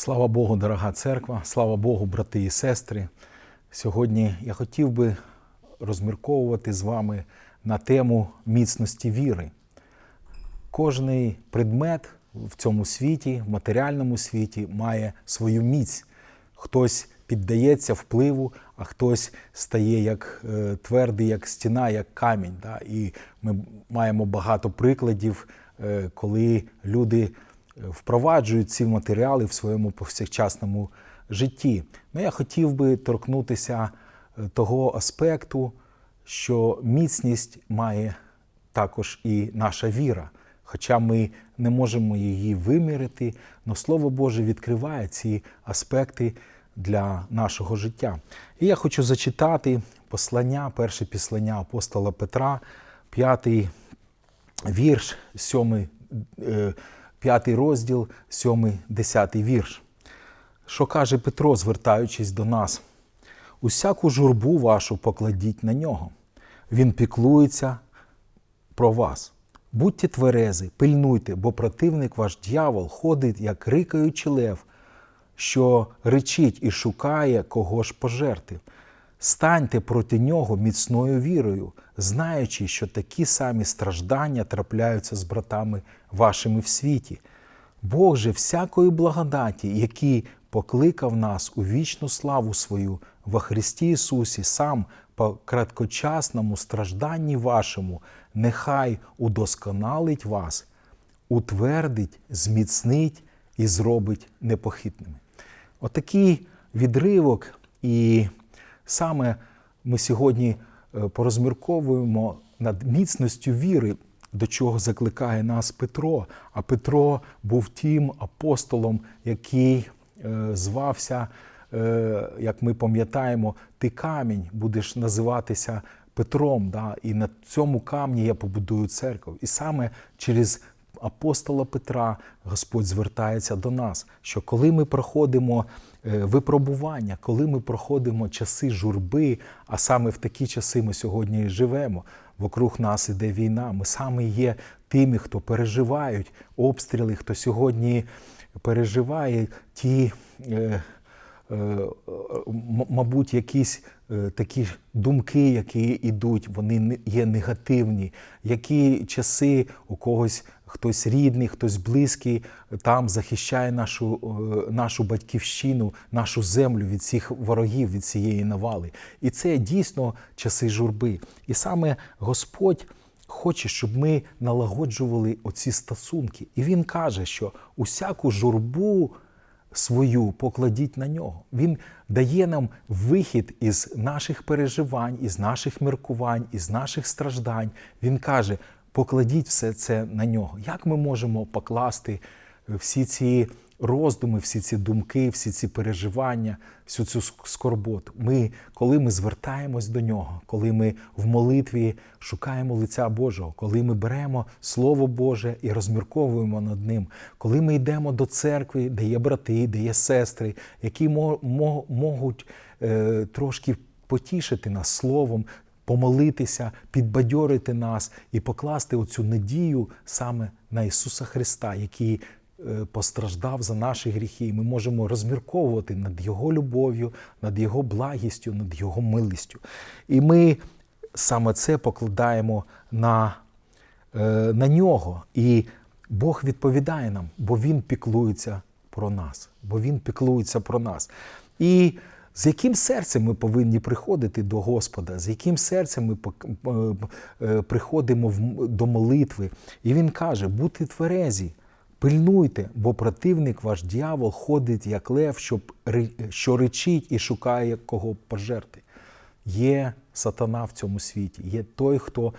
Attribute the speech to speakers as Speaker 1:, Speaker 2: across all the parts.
Speaker 1: Слава Богу, дорога церква, слава Богу, брати і сестри. Сьогодні я хотів би розмірковувати з вами на тему міцності віри. Кожний предмет в цьому світі, в матеріальному світі, має свою міць. Хтось піддається впливу, а хтось стає як е, твердий, як стіна, як камінь. І ми маємо багато прикладів, е, коли люди впроваджують ці матеріали в своєму повсякчасному житті. Ну, я хотів би торкнутися е, того аспекту, що міцність має також і наша віра. Хоча ми не можемо її вимірити, але Слово Боже відкриває ці аспекти для нашого життя. І я хочу зачитати послання, перше післання апостола Петра, п'ятий вірш, сьомий, е, п'ятий розділ, сьомий, десятий вірш. Що каже Петро, звертаючись до нас? Усяку журбу вашу покладіть на нього. Він піклується про вас. Будьте тверези, пильнуйте, бо противник ваш дьявол ходить, як рикаючий лев, що речить і шукає кого ж пожерти. Станьте проти нього міцною вірою, знаючи, що такі самі страждання трапляються з братами вашими в світі. Бог же всякої благодаті, який покликав нас у вічну славу свою во Христі Ісусі, сам по краткочасному стражданні вашому, нехай удосконалить вас, утвердить, зміцнить і зробить непохитними. Отакий відривок, і саме ми сьогодні е, порозмірковуємо над міцністю віри, до чого закликає нас Петро. А Петро був тим апостолом, який е, звався, е, як ми пам'ятаємо, ти камінь будеш називатися Петром. Да? І на цьому камні я побудую церкву. І саме через апостола Петра Господь звертається до нас, що коли ми проходимо випробування, коли ми проходимо часи журби, а саме в такі часи ми сьогодні і живемо. Вокруг нас іде війна. Ми саме є тими, хто переживають обстріли, хто сьогодні переживає ті. е, е, мабуть, якісь е, такі думки, які йдуть, вони є негативні. Які часи у когось хтось рідний, хтось близький там захищає нашу, е, нашу батьківщину, нашу землю від цих ворогів, від цієї навали. І це дійсно часи журби. І саме Господь хоче, щоб ми налагоджували оці стосунки. І Він каже, що усяку журбу свою покладіть на нього. Він дає нам вихід із наших переживань, із наших міркувань, із наших страждань. Він каже: покладіть все це на нього. Як ми можемо покласти всі ці роздуми, всі ці думки, всі ці переживання, всю цю скорботу? Ми, коли ми звертаємось до нього, коли ми в молитві шукаємо лиця Божого, коли ми беремо Слово Боже і розмірковуємо над ним, коли ми йдемо до церкви, де є брати, де є сестри, які мо- мо- можуть е, трошки потішити нас словом, помолитися, підбадьорити нас і покласти оцю надію саме на Ісуса Христа, який е, постраждав за наші гріхи. І Ми можемо розмірковувати над Його любов'ю, над Його благістю, над Його милістю. І ми саме це покладаємо на, е, на нього. І Бог відповідає нам, бо Він піклується про нас, бо Він піклується про нас. І з яким серцем ми повинні приходити до Господа, з яким серцем ми е, е, приходимо до молитви. І він каже: будьте тверезі, пильнуйте, бо противник ваш дьявол ходить як лев, щоб, що речить і шукає кого пожерти. Є сатана в цьому світі, є той, хто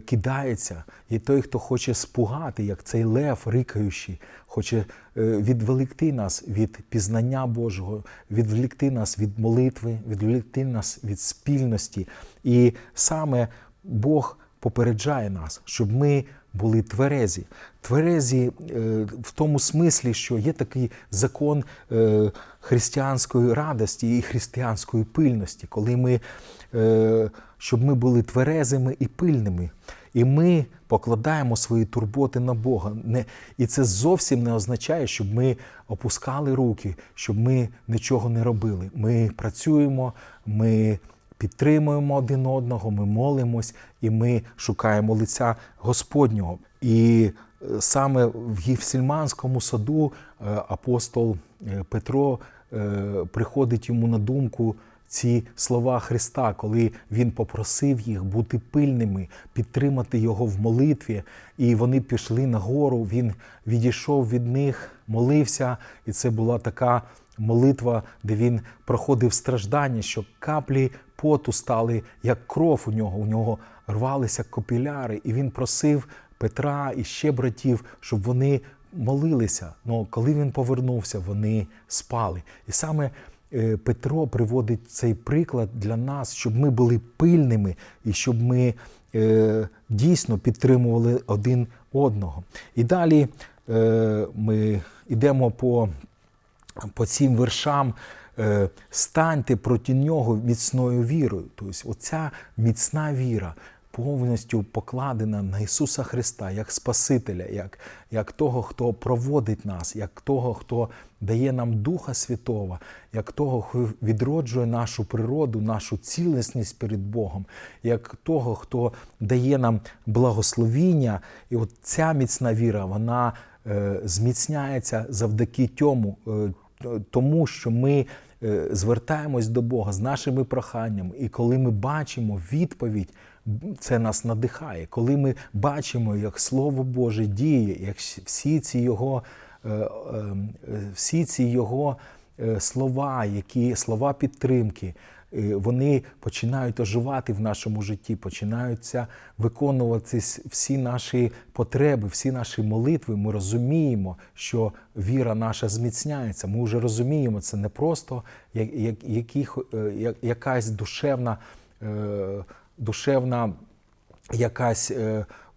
Speaker 1: кидається, є той, хто хоче спугати, як цей лев рикаючий, хоче е, відволікти нас від пізнання Божого, відволікти нас від молитви, відволікти нас від спільності. І саме Бог попереджає нас, щоб ми були тверезі. Тверезі е, в тому смислі, що є такий закон е, християнської радості і християнської пильності, коли ми, е, щоб ми були тверезими і пильними. І ми покладаємо свої турботи на Бога. Не, і це зовсім не означає, щоб ми опускали руки, щоб ми нічого не робили. Ми працюємо, ми підтримуємо один одного, ми молимось і ми шукаємо лиця Господнього. І е, саме в Євсільманському саду е, апостол е, Петро приходить йому на думку ці слова Христа, коли Він попросив їх бути пильними, підтримати його в молитві, і вони пішли на гору. Він відійшов від них, молився, і це була така молитва, де він проходив страждання, що каплі поту стали як кров у нього. У нього рвалися копіляри, і він просив Петра і ще братів, щоб вони молилися. Ну коли він повернувся, вони спали. І саме е, Петро приводить цей приклад для нас, щоб ми були пильними і щоб ми е, дійсно підтримували один одного. І далі е, ми йдемо по по цим вершам е, станьте проти нього міцною вірою. Тобто, оця міцна віра повністю покладена на Ісуса Христа як Спасителя, як, як того, хто проводить нас, як того, хто дає нам Духа Святого, як того, хто відроджує нашу природу, нашу цілісність перед Богом, як того, хто дає нам благословіння. І от ця міцна віра, вона е, зміцняється завдяки тьому, е, тому що ми е, звертаємось до Бога з нашими проханнями, і коли ми бачимо відповідь, це нас надихає. Коли ми бачимо, як Слово Боже діє, як всі ці його, е, е, всі ці його слова, які слова підтримки. Вони починають оживати в нашому житті, починаються виконуватись всі наші потреби, всі наші молитви. Ми розуміємо, що віра наша зміцняється. Ми вже розуміємо, це не просто яких, якась душевна, душевна якась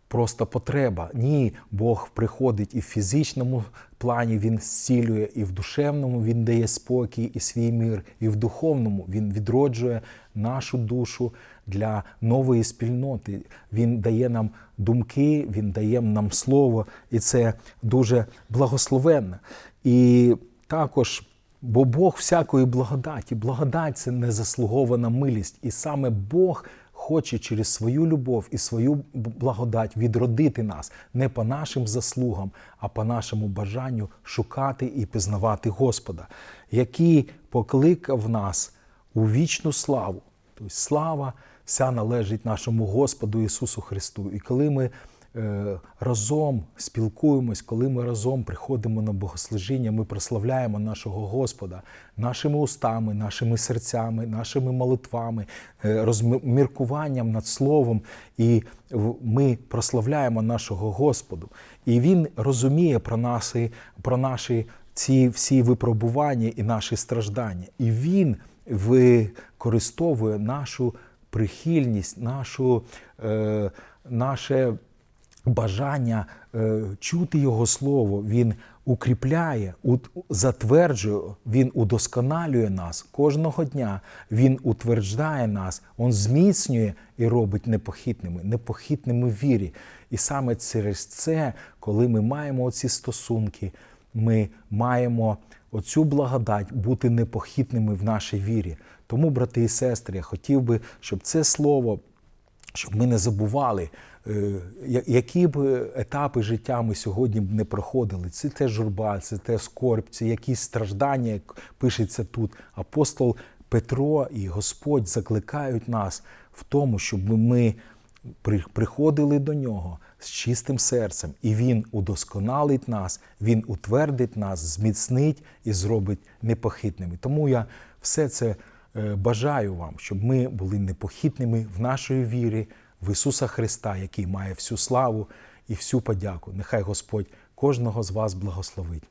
Speaker 1: просто потреба. Ні, Бог приходить і в фізичному плані Він зцілює, і в душевному Він дає спокій і свій мир, і в духовному Він відроджує нашу душу для нової спільноти. Він дає нам думки, Він дає нам слово, і це дуже благословенно. І також. Бо Бог всякої благодаті, благодать це незаслугована милість, і саме Бог хоче через свою любов і свою благодать відродити нас не по нашим заслугам, а по нашому бажанню шукати і пізнавати Господа, який покликав нас у вічну славу. Тобто слава вся належить нашому Господу Ісусу Христу. І коли ми разом спілкуємось, коли ми разом приходимо на богослужіння, ми прославляємо нашого Господа нашими устами, нашими серцями, нашими молитвами, е, розміркуванням над Словом, і ми прославляємо нашого Господу. І Він розуміє про наші, про наші ці всі випробування і наші страждання. І Він використовує нашу прихильність, нашу, е, наше бажання е, чути Його Слово, Він укріпляє, затверджує, Він удосконалює нас кожного дня, Він утверджує нас, Він зміцнює і робить непохитними, непохитними в вірі. І саме через це, коли ми маємо оці стосунки, ми маємо оцю благодать бути непохитними в нашій вірі. Тому, брати і сестри, я хотів би, щоб це слово, щоб ми не забували. Е, які б етапи життя ми сьогодні б не проходили, це те журба, це те скорб, це якісь страждання, як пишеться тут. Апостол Петро і Господь закликають нас в тому, щоб ми приходили до нього з чистим серцем, і Він удосконалить нас, Він утвердить нас, зміцнить і зробить непохитними. Тому я все це е, бажаю вам, щоб ми були непохитними в нашій вірі в Ісуса Христа, який має всю славу і всю подяку. Нехай Господь кожного з вас благословить.